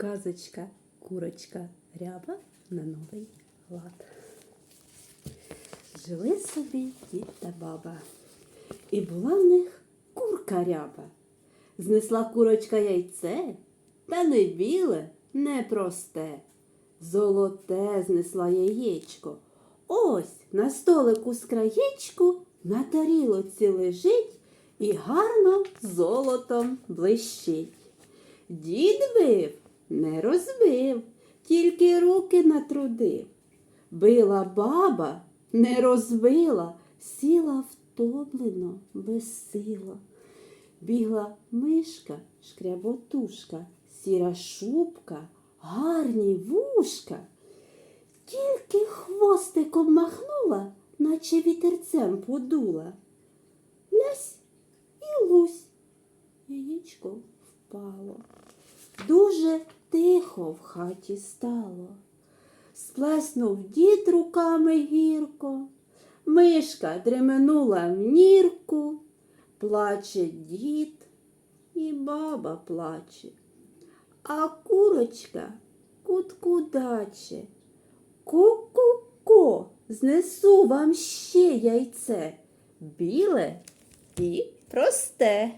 Казочка, курочка ряба на новий лад. Жили собі дід та баба. І була в них курка ряба. Знесла курочка яйце, та не біле, не просте. Золоте знесла яєчко. Ось на столику з краєчку на тарілоці лежить і гарно золотом блищить. Дід бив, не розбив, тільки руки натрудив. Била баба, не розбила, сіла втомлено, безсила. Бігла мишка, шкряботушка, сіра шубка, гарні вушка. Тільки хвостиком махнула, наче вітерцем подула. Лясь і лусь. Яєчко впало. Дуже тихо в хаті стало. Сплеснув дід руками гірко, мишка дременула в нірку, плаче дід і баба плаче, а курочка кутку даче. Ку-ку-ку, знесу вам ще яйце, біле і просте.